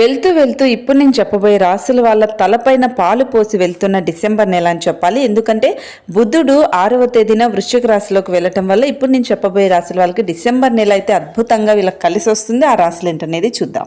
వెళ్తూ వెళ్తూ ఇప్పుడు నేను చెప్పబోయే రాసుల వాళ్ళ తలపైన పాలు పోసి వెళ్తున్న డిసెంబర్ నెల అని చెప్పాలి. ఎందుకంటే బుద్ధుడు ఆరవ తేదీన వృశ్చిక రాశిలోకి వెళ్ళటం వల్ల ఇప్పుడు నేను చెప్పబోయే రాశుల వాళ్ళకి డిసెంబర్ నెల అయితే అద్భుతంగా వీళ్ళకి కలిసి వస్తుంది. ఆ రాశులు ఏంటనేది చూద్దాం.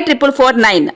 five triple four nine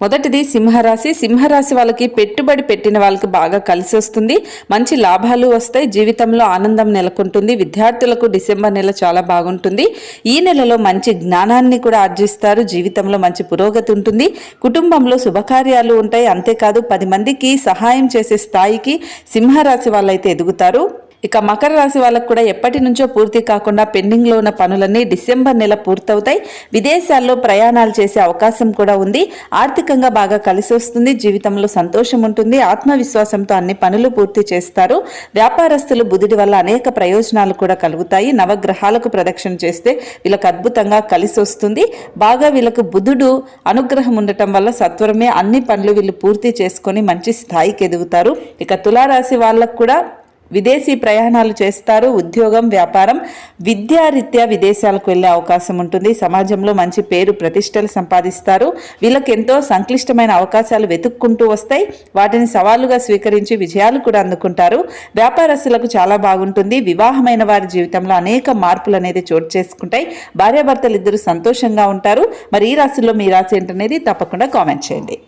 మొదటిది సింహరాశి. సింహరాశి వాళ్ళకి పెట్టుబడి పెట్టిన వాళ్ళకి బాగా కలిసి వస్తుంది. మంచి లాభాలు వస్తాయి. జీవితంలో ఆనందం నెలకొంటుంది. విద్యార్థులకు డిసెంబర్ నెల చాలా బాగుంటుంది. ఈ నెలలో మంచి జ్ఞానాన్ని కూడా ఆర్జిస్తారు. జీవితంలో మంచి పురోగతి ఉంటుంది. కుటుంబంలో శుభకార్యాలు ఉంటాయి. అంతేకాదు పది మందికి సహాయం చేసే స్థాయికి సింహరాశి వాళ్ళైతే ఎదుగుతారు. ఇక మకర రాశి వాళ్ళకు కూడా ఎప్పటి నుంచో పూర్తి కాకుండా పెండింగ్లో ఉన్న పనులన్నీ డిసెంబర్ నెల పూర్తవుతాయి. విదేశాల్లో ప్రయాణాలు చేసే అవకాశం కూడా ఉంది. ఆర్థికంగా బాగా కలిసి వస్తుంది. జీవితంలో సంతోషం ఉంటుంది. ఆత్మవిశ్వాసంతో అన్ని పనులు పూర్తి చేస్తారు. వ్యాపారస్తులు బుధుడి వల్ల అనేక ప్రయోజనాలు కూడా కలుగుతాయి. నవగ్రహాలకు ప్రదక్షిణ చేస్తే వీళ్ళకు అద్భుతంగా కలిసి వస్తుంది. బాగా వీళ్ళకు బుధుడు అనుగ్రహం ఉండటం వల్ల సత్వరమే అన్ని పనులు వీళ్ళు పూర్తి చేసుకొని మంచి స్థాయికి ఎదుగుతారు. ఇక తులారాశి వాళ్ళకు కూడా విదేశీ ప్రయాణాలు చేస్తారు ఉద్యోగం వ్యాపారం విద్యారీత్యా విదేశాలకు వెళ్ళే అవకాశం ఉంటుంది. సమాజంలో మంచి పేరు ప్రతిష్టలు సంపాదిస్తారు. వీళ్ళకి ఎంతో సంక్లిష్టమైన అవకాశాలు వెతుక్కుంటూ వస్తాయి. వాటిని సవాలుగా స్వీకరించి విజయాలు కూడా అందుకుంటారు. వ్యాపారస్తులకు చాలా బాగుంటుంది. వివాహమైన వారి జీవితంలో అనేక మార్పులు అనేది చోటు చేసుకుంటాయి. భార్యాభర్తలు ఇద్దరు సంతోషంగా ఉంటారు. మరి ఈ రాశిలో మీ రాశి ఏంటనేది తప్పకుండా కామెంట్ చేయండి.